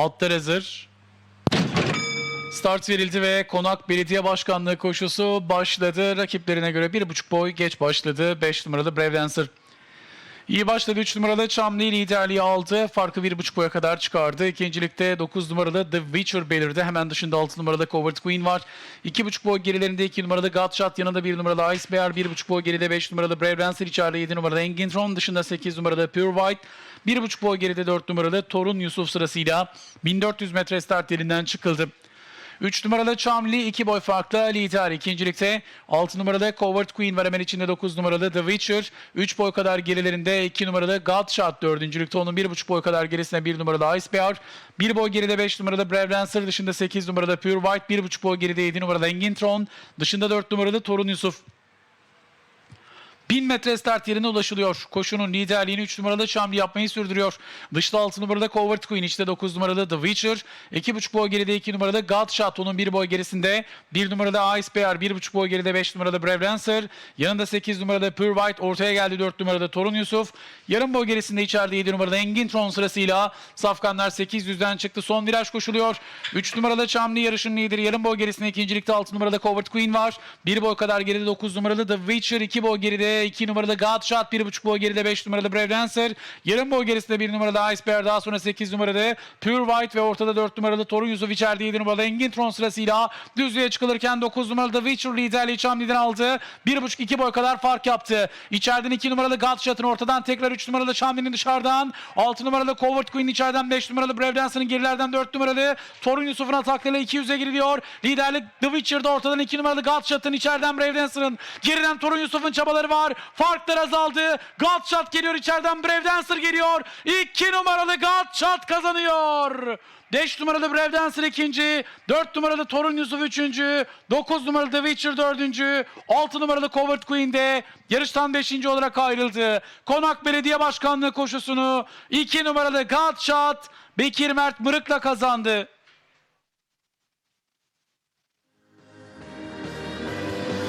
Atlar hazır. Start verildi ve Konak Belediye Başkanlığı koşusu başladı. Rakiplerine göre 1,5 boy geç başladı. 5 numaralı Brave Dancer. İyi başladı 3 numaralı Çamli liderliği aldı. Farkı 1,5 boya kadar çıkardı. İkincilikte 9 numaralı The Witcher belirdi. Hemen dışında 6 numaralı Covert Queen var. 2,5 boy gerilerinde 2 numaralı Godshot yanında 1 numaralı Ice Bear. 1,5 boy geride 5 numaralı Brave Dancer içeride 7 numaralı Engintron. Dışında 8 numaralı Pure White. 1,5 boy geride 4 numaralı Torun Yusuf sırasıyla 1400 metre start yerinden çıkıldı. 3 numaralı Çamli 2 boy farkla lider. İkincilikte 6 numaralı Covert Queen var hemen içinde 9 numaralı The Witcher. 3 boy kadar gerilerinde 2 numaralı Godshot dördüncülükte onun 1,5 boy kadar gerisinde 1 numaralı Ice Bear. 1 boy geride 5 numaralı Brave Dancer dışında 8 numaralı Pure White. 1,5 boy geride 7 numaralı Engintron. Dışında 4 numaralı Torun Yusuf. 1000 metre start yerine ulaşılıyor. Koşunun liderliğini 3 numaralı Çamli yapmayı sürdürüyor. Dışta 6 numarada Covert Queen, içte 9 numaralı The Witcher. 2,5 boy geride 2 numaralı Godshot, onun 1 boy gerisinde. 1 numaralı Ice Bear, 1,5 boy geride 5 numaralı Brave Dancer. Yanında 8 numaralı Pure White, ortaya geldi 4 numaralı Torun Yusuf. Yarım boy gerisinde içeride 7 numaralı Engintron sırasıyla Safkanlar 800'den çıktı. Son viraj koşuluyor. 3 numaralı Çamli yarışın lideri. Yarım boy gerisinde ikincilikte 6 numaralı Covert Queen var. 1 boy kadar geride 9 numaralı The Witcher. 2 boy geride 2 numaralı Godshot. 1,5 boy geride 5 numaralı Brave Dancer. Yarım boy gerisinde 1 numaralı Ice Bear. Daha sonra 8 numaralı Pure White ve ortada 4 numaralı Torun Yusuf içeride 7 numaralı Engintron sırasıyla düzlüğe çıkılırken 9 numaralı Witcher liderliği Çamli'den aldı. 1,5-2 boy kadar fark yaptı. İçeriden 2 numaralı Godshot'ın ortadan tekrar 3 numaralı Çamli'nin dışarıdan 6 numaralı Covert Queen içeriden 5 numaralı Brave Dancer'ın gerilerden 4 numaralı Torun Yusuf'un ataklarıyla 200'e giriliyor. Liderlik The Witcher'da ortadan 2 numaralı Godshot'ın içeriden Brave Dancer'ın geriden Torun Yusuf'un çabaları var. Farklar azaldı. Godshot geliyor içeriden Brave Dancer geliyor. 2 numaralı Godshot kazanıyor. 5 numaralı Brave Dancer ikinci, 4 numaralı Torun Yusuf üçüncü, 9 numaralı The Witcher dördüncü, 6 numaralı Covert Queen de yarıştan 5. olarak ayrıldı. Konak Belediye Başkanlığı koşusunu 2 numaralı Godshot Bekir Mert Mırık'la kazandı.